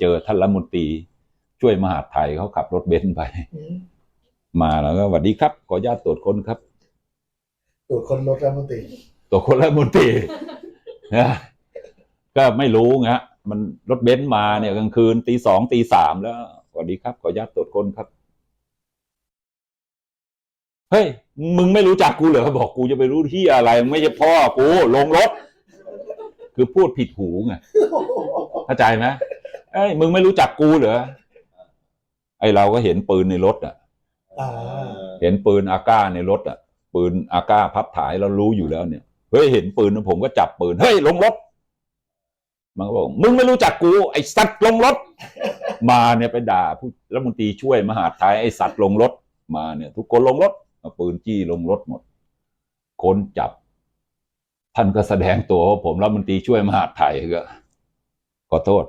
เจอท่านรัฐมนตรี ช่วยมหาดไทยเขาขับรถเบนซ์ไปอืมมาแล้วก็สวัสดีครับ ขออนุญาตตรวจค้นครับ ตรวจคนรถรัฐมนตรีตรวจค้นรัฐมนตรีนะก็ไม่รู้ไงฮะมันรถเบนซ์มาเนี่ยกลางคืนตีสองตีสามแล้วสวัสดีครับ ขออนุญาตตรวจค้นครับเฮ้ยมึงไม่รู้จักกูเหรอบอกกูจะไปรู้ที่อะไรมึงไม่ใช่พ่อกูลงรถ คือพูดผิดหูไงเข้าใจไหมเอ้ยมึงไม่รู้จักกูเหรอไอเราก็เห็นปืนในรถอะ อ่า เห็นปืนอาก้าในรถอะ ปืนอาก้าพับถ่ายเรารู้อยู่แล้วเนี่ยเฮ้ยเห็นปืนนะผมก็จับปืนเฮ้ยลงรถมันก็บอกมึงไม่รู้จักกูไอสัตว์ลงรถ มาเนี่ยไปด่าผู้รัฐมนตรีช่วยมหาดไทยไอสัตว์ลงรถมาเนี่ย ทุกคนลงรถเอาปืนจี้ลงรถหมด คนจับ ท่านก็แสดงตัวว่าผมรัฐมนตรีช่วยมหาดไทยก็ขอโทษ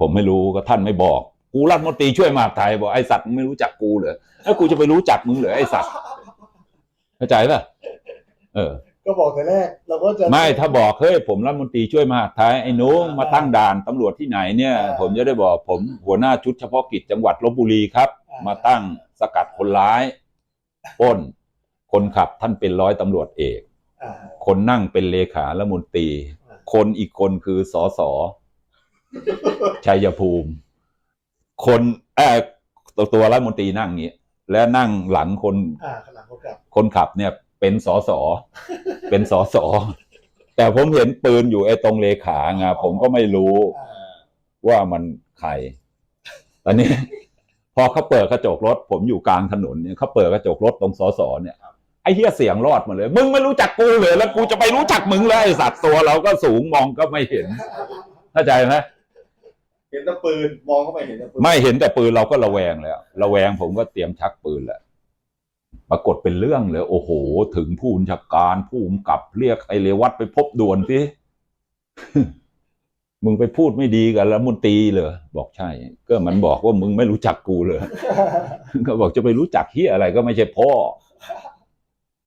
ผมไม่รู้ก็ท่านไม่บอก กูรัฐมนตรีช่วยมหาดไทยบอกไอสัตว์มึงไม่รู้จักกูเหรอแล้วกูจะไปรู้จักมึงเหรอไอสัตว์เข้าใจป่ะเออ ก็บอกแต่แรกเราก็จะไม่ถ้าบอกเฮ้ยผมรัฐมนตรีช่วยมหาดไทยไอ้หนูมาตั้งด่านตำรวจที่ไหนเนี่ยอ่าผมจะได้บอกผมหัวหน้าชุดเฉพาะกิจจังหวัดลบบุรีครับอ่ามมาตั้งสกัดคนร้ายปล้น คนขับท่านเป็นร้อยตำรวจเอกอ่าคนนั่งเป็นเลขารัฐมนตรีอ่าคนอีกคนคือสอสอ ชัยภูมิ คนเออตัวตัวรัฐมนตรีนั่งอย่างนี้และนั่งหลังคนอ่าขนาดเขากลับคนขับเนี่ยเป็นสอสอเป็นสอสอแต่ผมเห็นปืนอยู่ไอ้ตรงเลขาไงผมก็ไม่รู้อ่าว่ามันใครตอนนี้ พอเขาเปิดกระจกรถ ผมอยู่กลางถนนเนี่ยเขาเปิดกระจกรถตรงสอสอเนี่ยไอ้เฮียเสียงรอดมาเลย มึงไม่รู้จักกูเลยแล้วกูจะไปรู้จักมึงเลยไอ้สัตว์ตัวเราก็สูงมองก็ไม่เห็นเข้าใจไหม เห็นแต่ปืนมองเข้าไปเห็นแต่ปืนไม่เห็นแต่ปืนเราก็ระแวงแล้ว ระแวงผมก็เตรียมชักปืนแหละปรากฏเป็นเรื่องเลยโอ้โห ถึงผู้บัญชาการผู้กำกับเรียกไอเลวัตไปพบด่วนสิมึงไปพูดไม่ดีกับรัฐมนตรีเหรอบอกใช่ ก็มันบอกว่ามึงไม่รู้จักกูเลย ก็บอกจะไปรู้จักเฮียอะไรก็ไม่ใช่พ่อ